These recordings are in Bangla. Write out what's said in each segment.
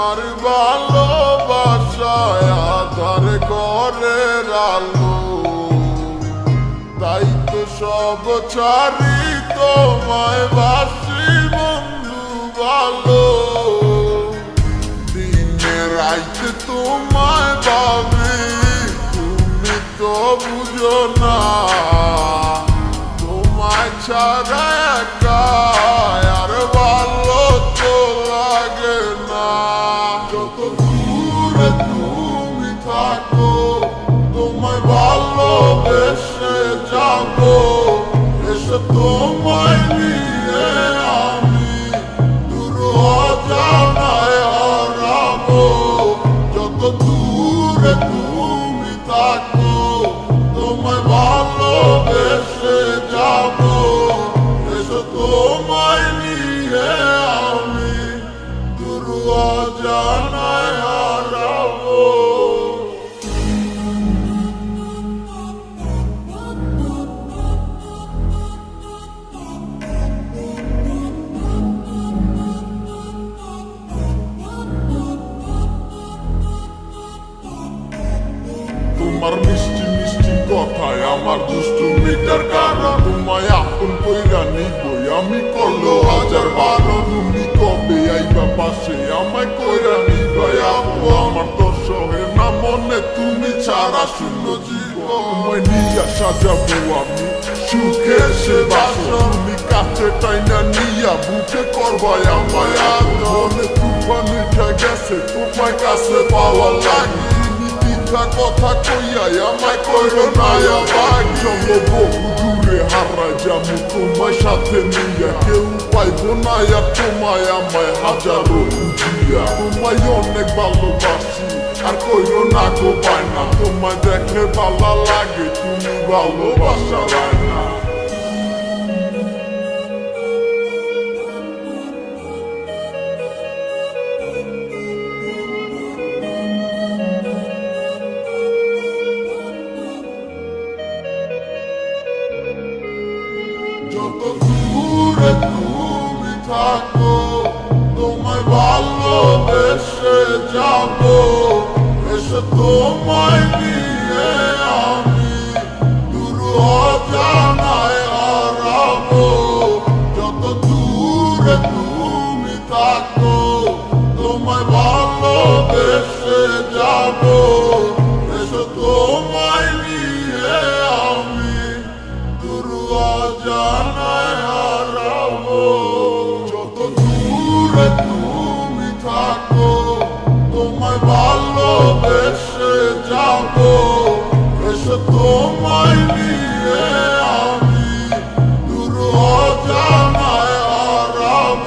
আমার ভালোবাসায় আধার করে রালো তাই তো সব ছাড়ি তোমায় বাসি বন্ধু ভালো। দিনে রাইতে তোমায় ভাবি, তুমি তো বুঝো না। তোমায় ছাড়া একা ভালোবেসে যাব, এসে তোমায় নিয়ে আমি দূর অজানায় হারাবো। যত দূরে তুমি থাকো, তোমায় ভালোবেসে যাব, এসে তোমায় নিয়ে আমি দূর অজানায় দুষ্টু মিটার কারণ তোমায় আপন কইরা নিবই। আমি করল হাজার বারো তুমি কবে। আইবা পাশে আমায় কইরা নিবাই। আপু, আমার তো শহরে না মনে তুমি ছাড়া শূন্য জীবন। নিয়া সাজাবো আমি সুখে সে বাসন। কাছে টাইনা নিয়া বুকে করবাই আমায় আদনে তুফান উঠে গেছে, তোমায় কাছে পাওয়া লাগে। মিথ্যা কথা কইয়াই আমায় কইরো না আমায় চলো বহু দূরে হারা যাব তোমায় সাথে নিয়া কেউ পাইবো না আর তোমায় আমায় হাজারো বুঝিয়া তোমায় অনেক ভালোবাসি আর কইরো না গো পায় না তোমায় দেখে ভালো লাগে তুমি ভালোবাসা দূরে তুমি থাকো, তোমায় ভালোবেসে যাব। এসে তোমায় নিয়ে আমি দূর অজানায় হারাবো। যত দূরে তুমি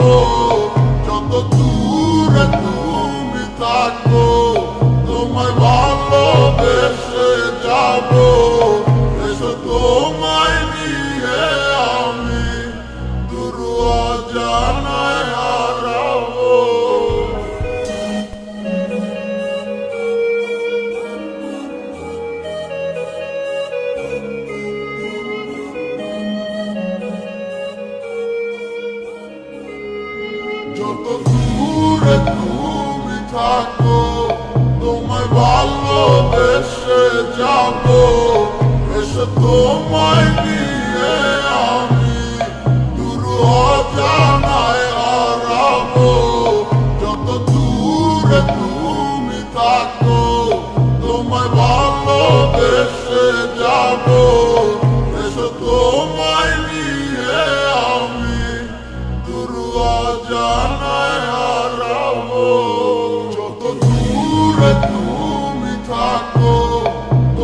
হারাবো যত দূরে তুমি থাকো তোমায় ভালোবেসে যাব। যত দূরে তুমি থাকো। তোমায় ভালোবেসে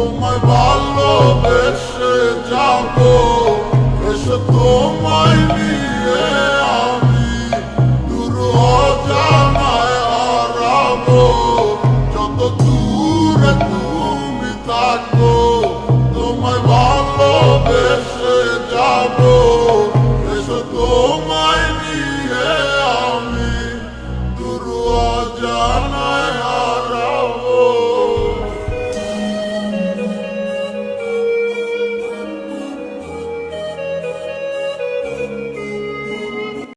তোমায় ভালোবেসে যাব, এসে তোমায় নিয়ে আমি দূর জানায় হারাবো। যত দূরে তুমি থাকো, তোমায় ভালোবেসে যাব।